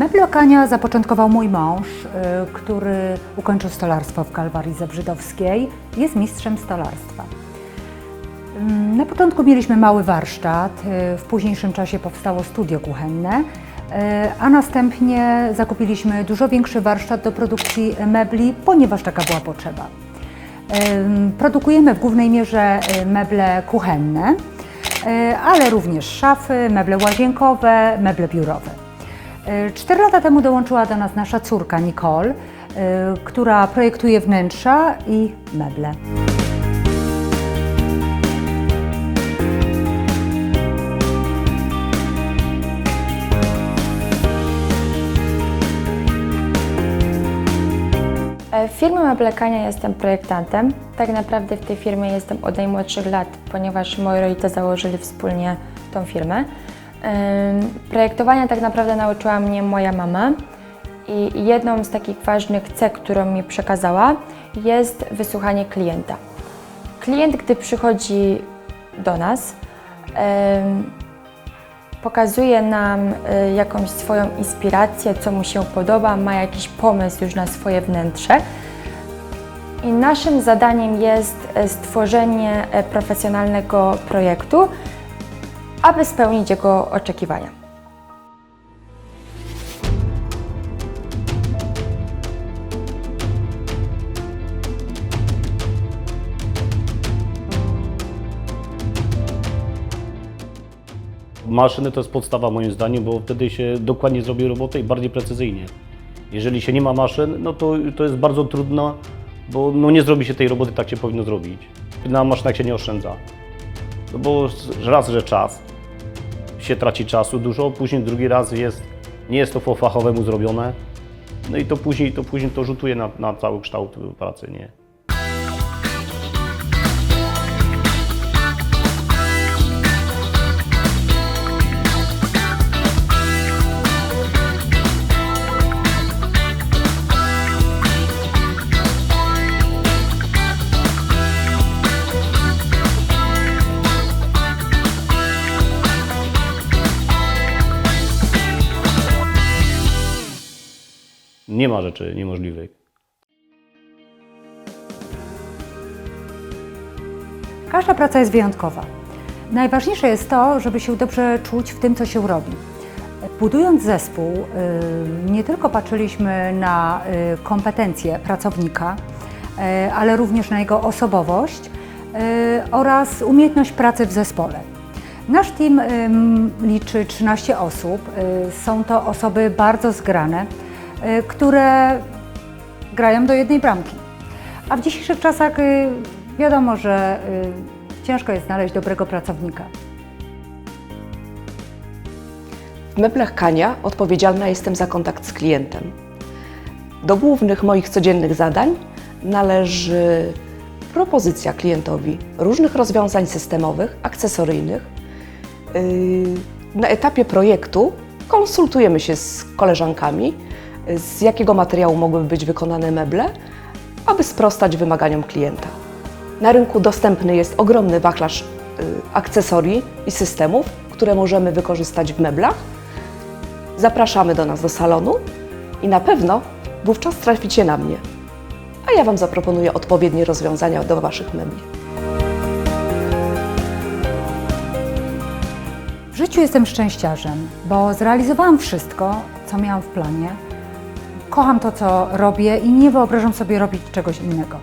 Meble Kania zapoczątkował mój mąż, y, który ukończył stolarstwo w Kalwarii Zebrzydowskiej. Jest mistrzem stolarstwa. Ym, Na początku mieliśmy mały warsztat, y, w późniejszym czasie powstało studio kuchenne, y, a następnie zakupiliśmy dużo większy warsztat do produkcji mebli, ponieważ taka była potrzeba. Produkujemy w głównej mierze meble kuchenne, ale również szafy, meble łazienkowe, meble biurowe. Y, Cztery lata temu dołączyła do nas nasza córka Nicole, y, która projektuje wnętrza i meble. E, W firmie Meblekania jestem projektantem. Tak naprawdę w tej firmie jestem od najmłodszych lat, ponieważ moi rodzice założyli wspólnie tą firmę. Projektowania tak naprawdę nauczyła mnie moja mama i jedną z takich ważnych cech, którą mi przekazała, jest wysłuchanie klienta. Klient, gdy przychodzi do nas, pokazuje nam y, jakąś swoją inspirację, co mu się podoba, ma jakiś pomysł już na swoje wnętrze. I naszym zadaniem jest e, stworzenie e, profesjonalnego projektu, aby spełnić jego oczekiwania. Maszyny to jest podstawa moim zdaniem, bo wtedy się dokładnie zrobi robotę i bardziej precyzyjnie. Jeżeli się nie ma maszyn, no to, to jest bardzo trudno, bo no nie zrobi się tej roboty tak, się powinno zrobić. Na maszynach się nie oszczędza. No bo raz, że czas, się traci czasu dużo, później drugi raz jest, nie jest to po fachowemu zrobione, no i to później to, później to rzutuje na, na cały kształt pracy, nie? Nie ma rzeczy niemożliwych. Każda praca jest wyjątkowa. Najważniejsze jest to, żeby się dobrze czuć w tym, co się robi. Budując zespół, y, nie tylko patrzyliśmy na y, kompetencje pracownika, y, ale również na jego osobowość oraz umiejętność pracy w zespole. Nasz team liczy 13 osób. Są to osoby bardzo zgrane, które grają do jednej bramki. A w dzisiejszych czasach y, wiadomo, że y, ciężko jest znaleźć dobrego pracownika. W meblach Kania odpowiedzialna jestem za kontakt z klientem. Do głównych moich codziennych zadań należy propozycja klientowi różnych rozwiązań systemowych, akcesoryjnych. Na etapie projektu konsultujemy się z koleżankami, z jakiego materiału mogłyby być wykonane meble, aby sprostać wymaganiom klienta. Na rynku dostępny jest ogromny wachlarz yy, akcesorii i systemów, które możemy wykorzystać w meblach. Zapraszamy do nas do salonu i na pewno wówczas traficie na mnie, a ja Wam zaproponuję odpowiednie rozwiązania do Waszych mebli. W życiu jestem szczęściarzem, bo zrealizowałam wszystko, co miałam w planie. Kocham to, co robię i nie wyobrażam sobie robić czegoś innego.